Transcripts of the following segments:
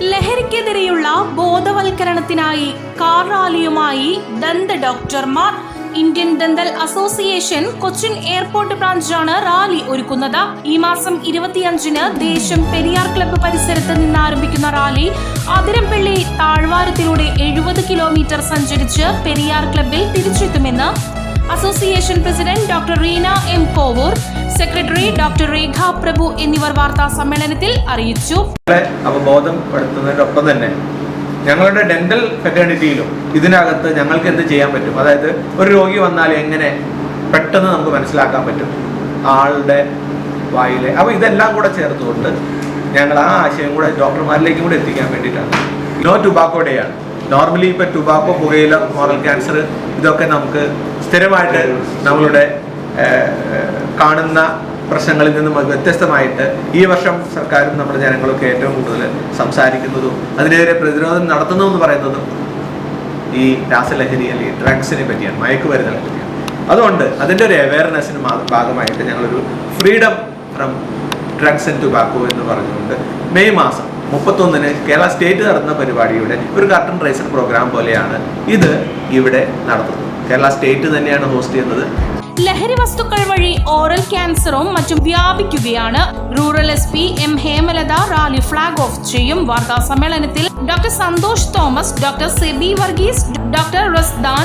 ലഹരിക്കെതിരെയുള്ള ബോധവൽക്കരണത്തിനായി car റാലിയുമായി ദന്ത ഡോക്ടർമാർ. Indian dental association Cochin airport ബ്രാഞ്ചാണ് rally ഒരുക്കുന്നത്. ഈ മാസം ഇരുപത്തിയഞ്ചിന് ദേശം പെരിയാർ ക്ലബ്ബ് പരിസരത്ത് നിന്ന് ആരംഭിക്കുന്ന റാലി അതിരപ്പള്ളി താഴ്വാരത്തിലൂടെ എഴുപത് കിലോമീറ്റർ സഞ്ചരിച്ച് പെരിയാർ ക്ലബ്ബിൽ തിരിച്ചെത്തുമെന്ന് association president doctor Reena M Kovoor secretary doctor Rekha Prabhu എന്നിവർ വാർത്താ സമ്മേളനത്തിൽ അറിയിച്ചു. അവബോധപ്പെടുത്തുന്നതിനൊപ്പം തന്നെ ഞങ്ങളുടെ ഡെന്റൽ ഫെറ്റേണിറ്റിയിലും ഇതിനകത്ത് ഞങ്ങൾക്ക് എന്ത് ചെയ്യാൻ പറ്റും? അതായത് ഒരു രോഗി വന്നാൽ എങ്ങനെ പെട്ടെന്ന് നമുക്ക് മനസ്സിലാക്കാൻ പറ്റും? ആളുടെ വായിലെ. അപ്പോൾ ഇതെല്ലാം കൂടെ ചേർത്തുകൊണ്ട് ഞങ്ങൾ ആ ആശയം കൂടെ ഡോക്ടർമാരിലേക്കും കൂടെ എത്തിക്കാൻ വേണ്ടിയിട്ടാണ്. നോ ടുബാക്കോ ഡേ ആണ്. നോർമലി ഇപ്പൊ ടുബാക്കോ പുകയില മോറൽ ക്യാൻസർ ഇതൊക്കെ നമുക്ക് സ്ഥിരമായിട്ട് നമ്മളുടെ കാണുന്ന പ്രശ്നങ്ങളിൽ നിന്നും വ്യത്യസ്തമായിട്ട് ഈ വർഷം സർക്കാരും നമ്മുടെ ജനങ്ങളൊക്കെ ഏറ്റവും കൂടുതൽ സംസാരിക്കുന്നതും അതിനെതിരെ പ്രതിരോധം നടത്തുന്നു എന്ന് പറയുന്നതും ഈ രാസലഹരി അല്ലെങ്കിൽ ഡ്രഗ്സിനെ പറ്റിയാണ് മയക്കുമരുന്നിനെ പറ്റിയാണ്. അതുകൊണ്ട് അതിന്റെ ഒരു അവയർനെസ്സിന് ഭാഗമായിട്ട് ഞങ്ങളൊരു freedom from drugs and tobacco എന്ന് പറഞ്ഞുകൊണ്ട് മെയ് മാസം മുപ്പത്തൊന്നിന് കേരള സ്റ്റേറ്റ് നടത്തുന്ന പരിപാടിയുടെ ഒരു കർട്ടൺ റൈസർ പ്രോഗ്രാം പോലെയാണ് ഇത് ഇവിടെ നടത്തുന്നത്. കേരള സ്റ്റേറ്റ് തന്നെയാണ് ഹോസ്റ്റ് ചെയ്യുന്നത്. ലഹരി വസ്തുക്കൾ വഴി ഓറൽ ക്യാൻസറും മറ്റും വ്യാപിക്കുകയാണ്. Rural S P M Hemalatha rally flag off ചെയ്യും. വാർത്താ സമ്മേളനത്തിൽ doctor Santhosh Thomas doctor Sebi Varghese doctor Razdan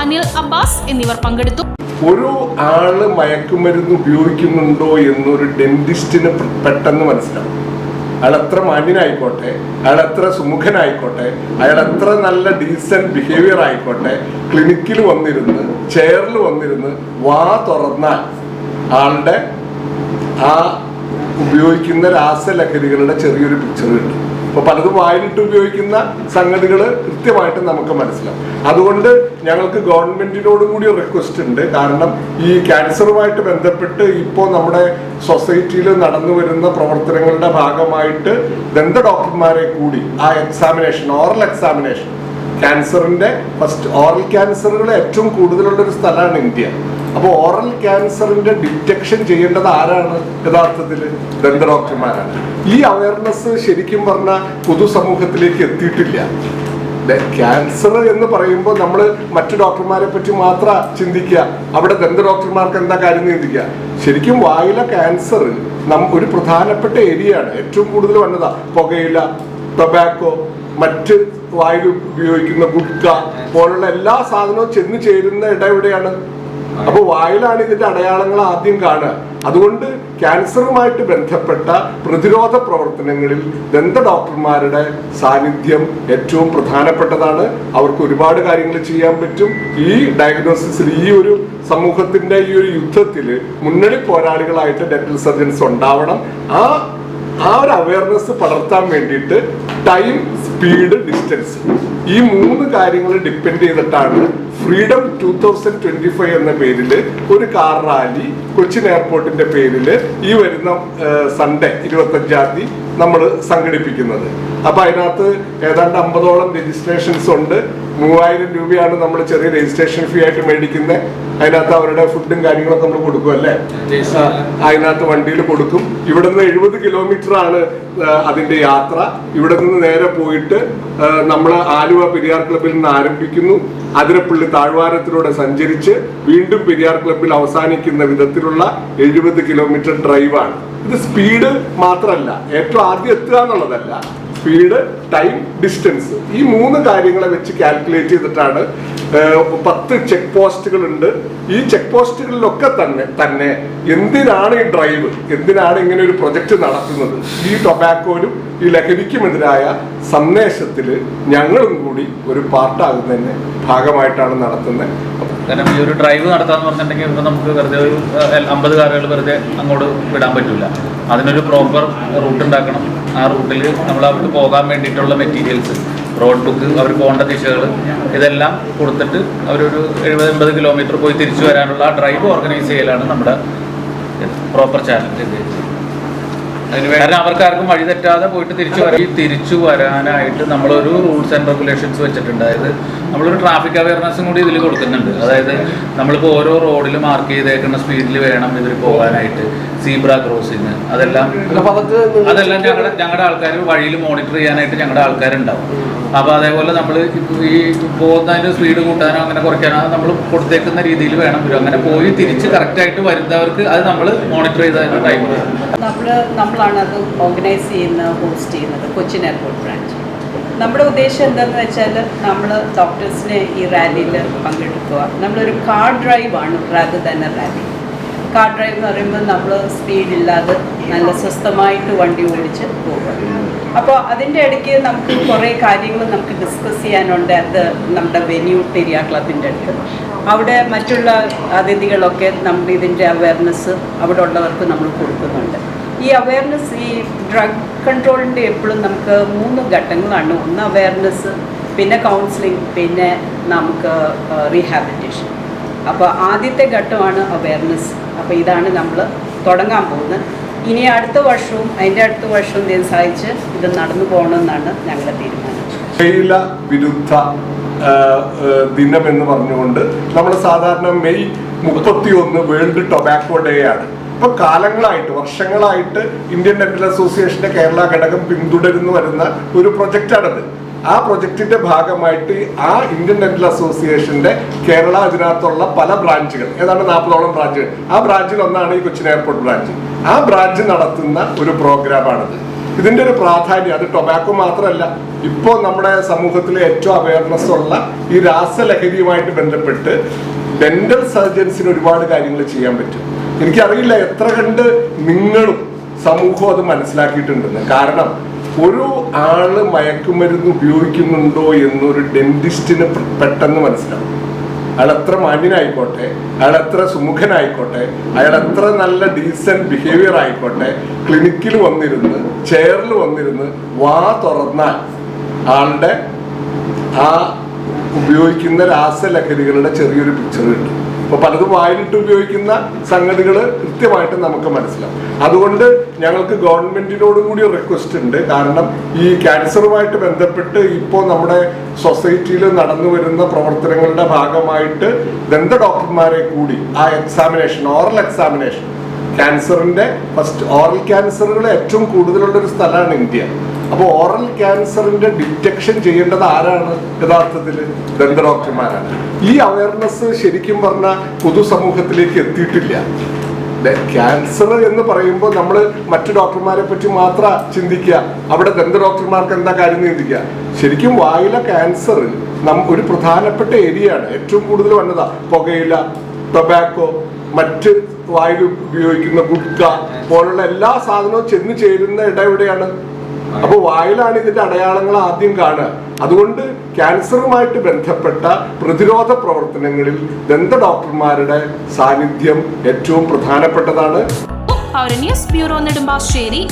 Anil Abbas എന്നിവർ പങ്കെടുത്തു. ഒരു ആൾ മയക്കുമരുന്ന് ഉപയോഗിക്കുന്നുണ്ടോ എന്നൊരു ഡെന്റിസ്റ്റിന് പെട്ടെന്ന് മനസ്സിലാവും. അയാൾ എത്ര മാന്യനായിക്കോട്ടെ അയാൾ എത്ര സുമുഖനായിക്കോട്ടെ അയാൾ എത്ര നല്ല ഡീസന്റ് ബിഹേവിയർ ആയിക്കോട്ടെ ക്ലിനിക്കിൽ വന്നിരുന്ന് ചെയറിൽ വന്നിരുന്ന് വാ തുറന്നാൽ ആളുടെ ആ ഉപയോഗിക്കുന്ന രാസലഹരികളുടെ ചെറിയൊരു പിക്ചർ കിട്ടും അപ്പൊ പലതും വായിലിട്ട് ഉപയോഗിക്കുന്ന സംഗതികൾ കൃത്യമായിട്ട് നമുക്ക് മനസ്സിലാവും. അതുകൊണ്ട് ഞങ്ങൾക്ക് ഗവൺമെന്റിനോടും കൂടി റിക്വസ്റ്റ് ഉണ്ട്. കാരണം ഈ ക്യാൻസറുമായിട്ട് ബന്ധപ്പെട്ട് ഇപ്പോൾ നമ്മുടെ സൊസൈറ്റിയിൽ നടന്നു വരുന്ന പ്രവർത്തനങ്ങളുടെ ഭാഗമായിട്ട് ദന്ത ഡോക്ടർമാരെ കൂടി ആ എക്സാമിനേഷൻ ഓറൽ എക്സാമിനേഷൻ ക്യാൻസറിന്റെ ഫസ്റ്റ് ഓറൽ ക്യാൻസറുകൾ ഏറ്റവും കൂടുതലുള്ള ഒരു സ്ഥലമാണ് ഇന്ത്യ. അപ്പോൾ ഓറൽ ക്യാൻസറിന്റെ ഡിറ്റക്ഷൻ ചെയ്യേണ്ടത് ആരാണ്? യഥാർത്ഥത്തിൽ ദന്ത ഡോക്ടർമാരാണ് ഈ അവയർനെസ് ശരിക്കും പറഞ്ഞാൽ പൊതുസമൂഹത്തിലേക്ക് എത്തിയിട്ടില്ല. ക്യാൻസർ എന്ന് പറയുമ്പോൾ നമ്മൾ മറ്റു ഡോക്ടർമാരെ പറ്റി മാത്രം ചിന്തിക്കുക അവിടെ ദന്ത ഡോക്ടർമാർക്ക് എന്താ കാര്യം ചിന്തിക്കുക ശരിക്കും വായിലെ ക്യാൻസർ നം ഒരു പ്രധാനപ്പെട്ട ഏരിയയാണ്. ഏറ്റവും കൂടുതൽ വന്നതാ പുകയില ടൊബാക്കോ മറ്റ് വായിൽ ഉപയോഗിക്കുന്ന ഗുഡ്ക പോലുള്ള എല്ലാ സാധനവും ചെന്ന് ചേരുന്ന ഇട എവിടെയാണ്? അപ്പൊ വായിലാണ് ഇതിന്റെ അടയാളങ്ങൾ ആദ്യം കാണുക. അതുകൊണ്ട് ക്യാൻസറുമായിട്ട് ബന്ധപ്പെട്ട പ്രതിരോധ പ്രവർത്തനങ്ങളിൽ ദന്ത ഡോക്ടർമാരുടെ സാന്നിധ്യം ഏറ്റവും പ്രധാനപ്പെട്ടതാണ്. അവർക്ക് ഒരുപാട് കാര്യങ്ങൾ ചെയ്യാൻ പറ്റും. ഈ ഡയഗ്നോസിസിൽ ഈ ഒരു സമൂഹത്തിന്റെ ഈ ഒരു യുദ്ധത്തിൽ മുന്നണി പോരാളികളായിട്ട് ഡെന്റൽ സർജൻസ് ഉണ്ടാവണം. ആ ആ ഒരു അവയർനെസ് പടർത്താൻ വേണ്ടിയിട്ട് ടൈം സ്പീഡ് ഡിസ്റ്റൻസ് ഈ മൂന്ന് കാര്യങ്ങൾ ഡിപ്പെൻഡ് ചെയ്തിട്ടാണ് freedom two thousand twenty five എന്ന പേരിൽ ഒരു കാർ റാലി കൊച്ചിൻ എയർപോർട്ടിന്റെ പേരിൽ ഈ വരുന്ന സൺഡേ ഇരുപത്തഞ്ചാം തീയതി നമ്മൾ സംഘടിപ്പിക്കുന്നത്. അപ്പൊ അതിനകത്ത് ഏതാണ്ട് അമ്പതോളം രജിസ്ട്രേഷൻസ് ഉണ്ട്. മൂവായിരം രൂപയാണ് നമ്മൾ ചെറിയ രജിസ്ട്രേഷൻ ഫീ ആയിട്ട് മേടിക്കുന്നത് അതിനകത്ത് അവരുടെ ഫുഡും കാര്യങ്ങളൊക്കെ നമ്മൾ കൊടുക്കും അല്ലേ? അതിനകത്ത് വണ്ടിയിൽ കൊടുക്കും. ഇവിടെ നിന്ന് എഴുപത് കിലോമീറ്റർ ആണ് അതിന്റെ യാത്ര. ഇവിടെ നിന്ന് നേരെ പോയിട്ട് നമ്മൾ ആലുവ പെരിയാർ ക്ലബിൽ നിന്ന് ആരംഭിക്കുന്നു. അതിരപ്പള്ളി താഴ്വാരത്തിലൂടെ സഞ്ചരിച്ച് വീണ്ടും പെരിയാർ ക്ലബിൽ അവസാനിക്കുന്ന വിധത്തിലുള്ള എഴുപത് കിലോമീറ്റർ ഡ്രൈവാണ്. ഇത് സ്പീഡ് മാത്രമല്ല ഏറ്റവും ആദ്യം എത്തുക എന്നുള്ളതല്ല സ്പീഡ് ടൈം ഡിസ്റ്റൻസ് ഈ മൂന്ന് കാര്യങ്ങളെ വെച്ച് കാൽക്കുലേറ്റ് ചെയ്തിട്ടാണ് പത്ത് ചെക്ക് പോസ്റ്റുകൾ ഉണ്ട് ഈ ചെക്ക് പോസ്റ്റുകളിലൊക്കെ തന്നെ തന്നെ എന്തിനാണ് ഈ ഡ്രൈവ് എന്തിനാണ് ഇങ്ങനെ ഒരു പ്രൊജക്ട് നടത്തുന്നത്? ഈ ടൊബാക്കോനും ഈ ലഹരിക്കുമെതിരായ സന്ദേശത്തിൽ ഞങ്ങളും കൂടി ഒരു പാർട്ടാകുന്നതിന് ഭാഗമായിട്ടാണ് നടത്തുന്നത് കാരണം ഈ ഒരു ഡ്രൈവ് നടത്താന്ന് പറഞ്ഞിട്ടുണ്ടെങ്കിൽ ഇപ്പൊ നമുക്ക് വെറുതെ ഒരു അമ്പത് കാറുകൾ വെറുതെ അങ്ങോട്ട് വിടാൻ പറ്റില്ല അതിനൊരു പ്രോപ്പർ റൂട്ട് ഉണ്ടാക്കണം. ആ റൂട്ടിൽ നമ്മൾ അവർക്ക് പോകാൻ വേണ്ടിയിട്ടുള്ള മെറ്റീരിയൽസ് റോഡ് ബുക്ക് അവർ പോകേണ്ട ദിശകൾ ഇതെല്ലാം കൊടുത്തിട്ട് അവരൊരു എഴുപത് എൺപത് കിലോമീറ്റർ പോയി തിരിച്ചു വരാനുള്ള ആ ഡ്രൈവ് ഓർഗനൈസ് ചെയ്യലാണ് നമ്മുടെ പ്രോപ്പർ അതിന് കാരണം അവർക്കാർക്കും വഴി തെറ്റാതെ പോയിട്ട് തിരിച്ചു വരാൻ ഈ തിരിച്ചു വരാനായിട്ട് നമ്മളൊരു റൂൾസ് ആൻഡ് റെഗുലേഷൻസ് വെച്ചിട്ടുണ്ട്. അതായത് നമ്മളൊരു ട്രാഫിക് അവയർനെസ്സും കൂടി ഇതിൽ കൊടുക്കുന്നുണ്ട്. അതായത് നമ്മളിപ്പോൾ ഓരോ റോഡിൽ മാർക്ക് ചെയ്തേക്കുന്ന സ്പീഡിൽ വേണം ഇതിൽ പോകാനായിട്ട് സീബ്ര ക്രോസിങ് അതെല്ലാം അതെല്ലാം ഞങ്ങളുടെ ഞങ്ങളുടെ ആൾക്കാർ വഴിയിൽ മോണിറ്റർ ചെയ്യാനായിട്ട് ഞങ്ങളുടെ ആൾക്കാരുണ്ടാവും. അപ്പോൾ അതേപോലെ നമ്മൾ ഈ പോകുന്നതിന്റെ സ്പീഡ് കൂട്ടാനോ അങ്ങനെ കുറയ്ക്കാനോ നമ്മൾ കൊടുത്തേക്കുന്ന രീതിയിൽ വേണം വരും അങ്ങനെ പോയി തിരിച്ച് കറക്റ്റായിട്ട് വരുന്നവർക്ക് അത് നമ്മൾ മോണിറ്റർ ചെയ്ത ടൈം നമ്മൾ നമ്മളാണ് അത് ഓർഗനൈസ് ചെയ്യുന്ന ഹോസ്റ്റ് ചെയ്യുന്നത് കൊച്ചിൻ എയർപോർട്ട് ബ്രാഞ്ച് നമ്മുടെ ഉദ്ദേശം എന്താണെന്ന് വെച്ചാൽ നമ്മൾ ഡോക്ടേഴ്സിനെ ഈ റാലിയിൽ പങ്കെടുക്കുക. നമ്മളൊരു കാർ ഡ്രൈവ് ആണ് റാദർ തന്നെ റാലി കാർ ഡ്രൈവ് എന്ന് പറയുമ്പോൾ നമ്മൾ സ്പീഡില്ലാതെ നല്ല സ്വസ്ഥമായിട്ട് വണ്ടി ഓടിച്ച് പോകും. അപ്പോൾ അതിന്റെ ഇടയ്ക്ക് നമുക്ക് കുറേ കാര്യങ്ങൾ നമുക്ക് ഡിസ്കസ് ചെയ്യാനുണ്ട് അത് നമ്മുടെ വെന്യൂ പെരിയ ക്ലബിന്റെ അടുത്ത്. അവിടെ മറ്റുള്ള അതിഥികളൊക്കെ നമ്മൾ ഇതിന്റെ അവയർനെസ് അവിടെ ഉള്ളവർക്ക് നമ്മൾ കൊടുക്കുന്നുണ്ട്. ഈ അവയർനെസ് ഈ ഡ്രഗ് കൺട്രോളിന്റെ എപ്പോഴും നമുക്ക് മൂന്ന് ഘട്ടങ്ങളാണ്. ഒന്ന് അവയർനെസ് പിന്നെ കൗൺസിലിംഗ് പിന്നെ നമുക്ക് റീഹാബിലിറ്റേഷൻ അപ്പോൾ ആദ്യത്തെ ഘട്ടമാണ് അവയർനെസ് അപ്പോൾ ഇതാണ് നമ്മൾ തുടങ്ങാൻ പോകുന്നത്. ഇനി അടുത്ത വർഷവും അതിന്റെ അടുത്ത വർഷവും ഇതിന് സഹായിച്ച് ഇത് നടന്നു പോകണമെന്നാണ് ഞങ്ങളുടെ തീരുമാനം. തേയില വിരുദ്ധ ദിനം എന്ന് പറഞ്ഞുകൊണ്ട് നമ്മൾ സാധാരണ മെയ് മുപ്പത്തി ഒന്ന് വേൾഡ് ടൊബാക്കോ ഡേ ആണ്. ഇപ്പൊ കാലങ്ങളായിട്ട് വർഷങ്ങളായിട്ട് ഇന്ത്യൻ ഡെന്റൽ അസോസിയേഷന്റെ കേരള ഘടകം പിന്തുടരുന്നു വരുന്ന ഒരു പ്രൊജക്റ്റാണത്. ആ പ്രൊജക്ടിന്റെ ഭാഗമായിട്ട് ആ ഇന്ത്യൻ ഡെന്റൽ അസോസിയേഷന്റെ കേരള ഇതിനകത്തുള്ള പല ബ്രാഞ്ചുകൾ ഏതാണ്ട് നാൽപ്പതോളം ബ്രാഞ്ചുകൾ. ആ ബ്രാഞ്ചിൽ ഒന്നാണ് ഈ കൊച്ചിൻ എയർപോർട്ട് ബ്രാഞ്ച്. ആ ബ്രാഞ്ച് നടത്തുന്ന ഒരു പ്രോഗ്രാമാണിത്. ഇതിന്റെ ഒരു പ്രാധാന്യം അത് ടൊബാക്കോ മാത്രമല്ല ഇപ്പോൾ നമ്മുടെ സമൂഹത്തിൽ ഏറ്റവും അവയർനെസ് ഉള്ള ഈ രാസലഹരിയുമായിട്ട് ബന്ധപ്പെട്ട് ഡെന്റൽ സർജൻസിന് ഒരുപാട് കാര്യങ്ങൾ ചെയ്യാൻ പറ്റും. എനിക്കറിയില്ല എത്ര കണ്ട് നിങ്ങളും സമൂഹം അത് മനസ്സിലാക്കിയിട്ടുണ്ടെന്ന്. കാരണം ഒരു ആൾ മയക്കുമരുന്ന് ഉപയോഗിക്കുന്നുണ്ടോ എന്നൊരു ഡെന്റിസ്റ്റിന് പെട്ടെന്ന് മനസ്സിലാവും. അയാൾ എത്ര മാന്യനായിക്കോട്ടെ അയാൾ എത്ര സുമുഖനായിക്കോട്ടെ അയാൾ എത്ര നല്ല ഡീസന്റ് ബിഹേവിയർ ആയിക്കോട്ടെ ക്ലിനിക്കിൽ വന്നിരുന്ന് ചെയറിൽ വന്നിരുന്ന് വാ തുറന്നാൽ ആളുടെ ആ ഉപയോഗിക്കുന്ന രാസലഹരികളുടെ ചെറിയൊരു പിക്ചർ കിട്ടും. അപ്പൊ പലതും വായിലിട്ട് ഉപയോഗിക്കുന്ന സംഗതികൾ കൃത്യമായിട്ട് നമുക്ക് മനസ്സിലാവും. അതുകൊണ്ട് ഞങ്ങൾക്ക് ഗവൺമെന്റിനോടും കൂടി റിക്വസ്റ്റ് ഉണ്ട്. കാരണം ഈ ക്യാൻസറുമായിട്ട് ബന്ധപ്പെട്ട് ഇപ്പോൾ നമ്മുടെ സൊസൈറ്റിയിൽ നടന്നു വരുന്ന പ്രവർത്തനങ്ങളുടെ ഭാഗമായിട്ട് ദന്ത ഡോക്ടർമാരെ കൂടി ആ എക്സാമിനേഷൻ ഓറൽ എക്സാമിനേഷൻ ക്യാൻസറിന്റെ ഫസ്റ്റ് ഓറൽ ക്യാൻസറുകൾ ഏറ്റവും കൂടുതലുള്ള ഒരു സ്ഥലമാണ് ഇന്ത്യ. അപ്പോൾ ഓറൽ ക്യാൻസറിന്റെ ഡിറ്റക്ഷൻ ചെയ്യേണ്ടത് ആരാണ് യഥാർത്ഥത്തിൽ ദന്ത ഡോക്ടർമാരാണ് ഈ അവയർനെസ് ശരിക്കും പറഞ്ഞ പൊതുസമൂഹത്തിലേക്ക് എത്തിയിട്ടില്ല. ക്യാൻസർ എന്ന് പറയുമ്പോൾ നമ്മൾ മറ്റു ഡോക്ടർമാരെ പറ്റി മാത്രം ചിന്തിക്കുക. അവിടെ ദന്ത ഡോക്ടർമാർക്ക് എന്താ കാര്യം ചിന്തിക്കുക. ശരിക്കും വായിലെ ക്യാൻസർ നം ഒരു പ്രധാനപ്പെട്ട ഏരിയ ആണ് ഏറ്റവും കൂടുതൽ വന്നതാ പുകയില ടൊബാക്കോ മറ്റ് വായിൽ ഉപയോഗിക്കുന്ന ഗുഡ്ക പോലുള്ള എല്ലാ സാധനവും ചെന്ന് ചേരുന്ന ഇടം എവിടെയാണ്? അപ്പൊ വായിലാണ് ഇതിന്റെ അടയാളങ്ങൾ ആദ്യം കാണുക. അതുകൊണ്ട് ക്യാൻസറുമായിട്ട് ബന്ധപ്പെട്ട പ്രതിരോധ പ്രവർത്തനങ്ങളിൽ ദന്ത ഡോക്ടർമാരുടെ സാന്നിധ്യം ഏറ്റവും പ്രധാനപ്പെട്ടതാണ്. പൗര ന്യൂസ് ബ്യൂറോ നെടുമ്പാശ്ശേരി.